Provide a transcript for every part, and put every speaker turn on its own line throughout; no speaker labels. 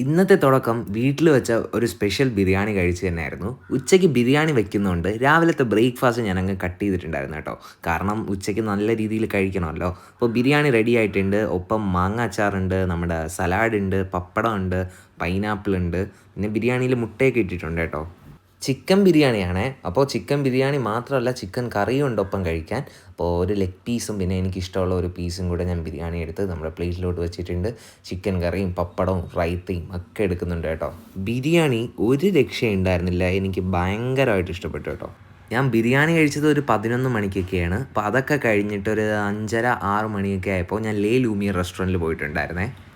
ഇന്നത്തെ തുടക്കം വീട്ടിൽ വെച്ച ഒരു സ്പെഷ്യൽ ബിരിയാണി കഴിച്ച് തന്നെയായിരുന്നു. ഉച്ചയ്ക്ക് ബിരിയാണി വെക്കുന്നതുകൊണ്ട് രാവിലത്തെ ബ്രേക്ക്ഫാസ്റ്റ് ഞാൻ അങ്ങ് കട്ട് ചെയ്തിട്ടുണ്ടായിരുന്നു കേട്ടോ. കാരണം ഉച്ചയ്ക്ക് നല്ല രീതിയിൽ കഴിക്കണമല്ലോ. അപ്പോൾ ബിരിയാണി റെഡി ആയിട്ടുണ്ട്. ഒപ്പം മാങ്ങ അച്ചാറുണ്ട് നമ്മുടെ സലാഡ് ഉണ്ട് പപ്പടം ഉണ്ട് പൈനാപ്പിൾ ഉണ്ട്. പിന്നെ ബിരിയാണിയിൽ മുട്ടയൊക്കെ ഇട്ടിട്ടുണ്ട് കേട്ടോ. ചിക്കൻ ബിരിയാണിയാണേ. അപ്പോൾ ചിക്കൻ ബിരിയാണി മാത്രമല്ല ചിക്കൻ കറിയും ഉണ്ട് ഒപ്പം കഴിക്കാൻ. അപ്പോൾ ഒരു ലെഗ് പീസും പിന്നെ എനിക്കിഷ്ടമുള്ള ഒരു പീസും കൂടെ ഞാൻ ബിരിയാണി എടുത്ത് നമ്മുടെ പ്ലേറ്റിലോട്ട് വെച്ചിട്ടുണ്ട്. ചിക്കൻ കറിയും പപ്പടവും റൈത്തയും ഒക്കെ എടുക്കുന്നുണ്ട് കേട്ടോ. ബിരിയാണി ഒരു രക്ഷയുണ്ടായിരുന്നില്ല. എനിക്ക് ഭയങ്കരമായിട്ട് ഇഷ്ടപ്പെട്ടു കേട്ടോ. ഞാൻ ബിരിയാണി കഴിച്ചത് ഒരു പതിനൊന്ന് മണിക്കൊക്കെയാണ്. അപ്പോൾ അതൊക്കെ കഴിഞ്ഞിട്ട് ഒരു അഞ്ചര ആറ് മണിയൊക്കെ ആയപ്പോൾ ഞാൻ ലേ ലൂമിയർ റെസ്റ്റോറന്റിൽ പോയിട്ടുണ്ടായിരുന്നേ.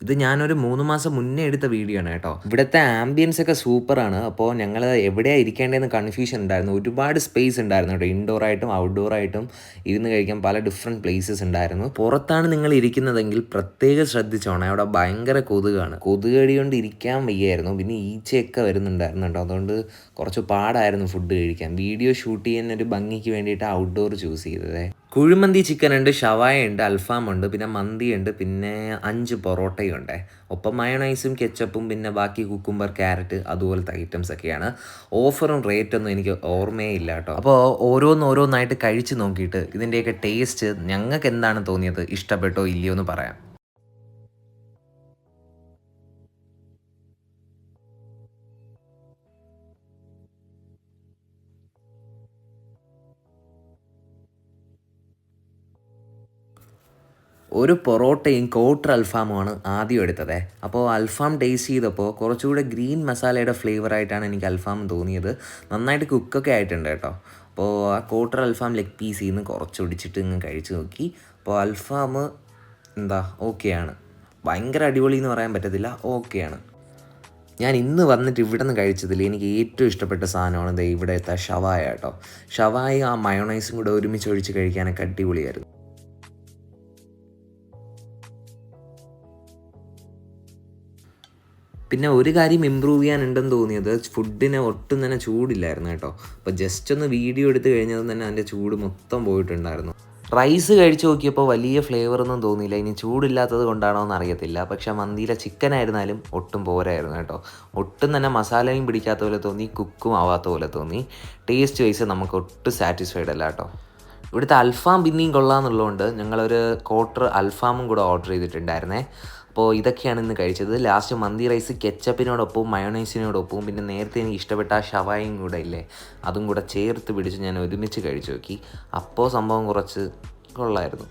ഇത് ഞാനൊരു മൂന്ന് മാസം മുന്നേ എടുത്ത വീഡിയോ ആണ് കേട്ടോ. ഇവിടുത്തെ ആംബിയൻസ് ഒക്കെ സൂപ്പറാണ് അപ്പോൾ ഞങ്ങൾ എവിടെയാണ് ഇരിക്കേണ്ടതെന്ന് കൺഫ്യൂഷൻ ഉണ്ടായിരുന്നു. ഒരുപാട് സ്പേസ് ഉണ്ടായിരുന്നു കേട്ടോ. ഇൻഡോർ ആയിട്ടും ഔട്ട്ഡോർ ആയിട്ടും ഇരുന്ന് കഴിക്കാൻ പല ഡിഫറെന്റ് പ്ലേസസ് ഉണ്ടായിരുന്നു. പുറത്താണ് നിങ്ങൾ ഇരിക്കുന്നതെങ്കിൽ പ്രത്യേകം ശ്രദ്ധിച്ചോണം. അവിടെ ഭയങ്കര കൊതുകാണ്. കൊതുകടി കൊണ്ട് ഇരിക്കാൻ വയ്യായിരുന്നു. പിന്നെ ഈച്ചയൊക്കെ വരുന്നുണ്ടായിരുന്നു കേട്ടോ. അതുകൊണ്ട് കുറച്ച് പാടായിരുന്നു ഫുഡ് കഴിക്കാൻ. വീഡിയോ ഷൂട്ട് ചെയ്യുന്ന ഒരു ഭംഗിക്ക് വേണ്ടിയിട്ട് ഔട്ട്ഡോർ ചൂസ് ചെയ്തതേ. കുഴിമന്തി ചിക്കൻ ഉണ്ട് ഷവായ ഉണ്ട് അൽഫാം ഉണ്ട് പിന്നെ മന്തി ഉണ്ട് പിന്നെ അഞ്ച് പൊറോട്ടയും ഉണ്ട് ഒപ്പം മയണൈസും കെച്ചപ്പും പിന്നെ ബാക്കി കുക്കുംബർ ക്യാരറ്റ് അതുപോലത്തെ ഐറ്റംസ് ഒക്കെയാണ്. ഓഫറും റേറ്റൊന്നും എനിക്ക് ഓർമ്മയേ ഇല്ല കേട്ടോ അപ്പോൾ ഓരോന്നോരോന്നായിട്ട് കഴിച്ച് നോക്കിയിട്ട് ഇതിന്റെയൊക്കെ ടേസ്റ്റ് ഞങ്ങൾക്ക് എന്താണ് തോന്നിയത്? ഇഷ്ടപ്പെട്ടോ ഇല്ലയോ എന്ന് പറയാം. ഒരു പൊറോട്ടയും കോട്ടർ അൽഫാമുമാണ് ആദ്യം എടുത്തത്. അപ്പോൾ അൽഫാം ടേസ്റ്റ് ചെയ്തപ്പോൾ കുറച്ചുകൂടെ ഗ്രീൻ മസാലയുടെ ഫ്ലേവറായിട്ടാണ് എനിക്ക് അൽഫാം തോന്നിയത്. നന്നായിട്ട് കുക്കൊക്കെ ആയിട്ടുണ്ട് കേട്ടോ. അപ്പോൾ ആ കോട്ടർ അൽഫാം ലെഗ് പീസിൽ നിന്ന് കുറച്ച് ഒടിച്ചിട്ട് ഇങ്ങ് കഴിച്ച് നോക്കി. അപ്പോൾ അൽഫാം എന്താ ഓക്കെയാണ് ഭയങ്കര അടിപൊളി എന്ന് പറയാൻ പറ്റത്തില്ല ഓക്കെയാണ് ഞാൻ ഇന്ന് വന്നിട്ട് ഇവിടെ നിന്ന് കഴിച്ചതിൽ എനിക്ക് ഏറ്റവും ഇഷ്ടപ്പെട്ട സാധനമാണ് ദേ ഇവിടുത്തെ ഷവായ കേട്ടോ. ഷവായ ആ മയോണൈസും കൂടെ ഒരുമിച്ച് ഒഴിച്ച് കഴിക്കാനൊക്കെ അടിപൊളിയായിരുന്നു. പിന്നെ ഒരു കാര്യം ഇമ്പ്രൂവ് ചെയ്യാനുണ്ടെന്ന് തോന്നിയത് ഫുഡിന് ഒട്ടും തന്നെ ചൂടില്ലായിരുന്നു കേട്ടോ. അപ്പോൾ ജസ്റ്റ് ഒന്ന് വീഡിയോ എടുത്തു കഴിഞ്ഞത് തന്നെ അതിന്റെ ചൂട് മൊത്തം പോയിട്ടുണ്ടായിരുന്നു. റൈസ് കഴിച്ചു നോക്കിയപ്പോൾ വലിയ ഫ്ലേവർ ഒന്നും തോന്നിയില്ല. ഇനി ചൂടില്ലാത്തത് കൊണ്ടാണോ എന്ന് അറിയത്തില്ല. പക്ഷെ മന്തിയിലെ ചിക്കൻ ആയിരുന്നാലും ഒട്ടും പോരായിരുന്നു കേട്ടോ. ഒട്ടും തന്നെ മസാലയും പിടിക്കാത്ത പോലെ തോന്നി കുക്കും ആവാത്ത പോലെ തോന്നി. ടേസ്റ്റ് വൈസ് നമുക്ക് ഒട്ടും സാറ്റിസ്ഫൈഡ് അല്ല കേട്ടോ. ഇവിടുത്തെ അൽഫാം പിന്നെയും കൊള്ളാമെന്നുള്ളതുകൊണ്ട് ഞങ്ങളൊരു ക്വാർട്ടർ അൽഫാമും കൂടെ ഓർഡർ ചെയ്തിട്ടുണ്ടായിരുന്നേ. അപ്പോൾ ഇതൊക്കെയാണ് ഇന്ന് കഴിച്ചത്. ലാസ്റ്റ് മന്തി റൈസ് കെച്ചപ്പിനോടൊപ്പവും മയോണൈസിനോടൊപ്പവും പിന്നെ നേരത്തെ എനിക്ക് ഇഷ്ടപ്പെട്ട ആ ഷവായും കൂടെ ഇല്ലേ അതും കൂടെ ചേർത്ത് പിടിച്ച് ഞാൻ ഒരുമിച്ച് കഴിച്ചു നോക്കി. അപ്പോൾ സംഭവം കുറച്ച് കൊള്ളായിരുന്നു.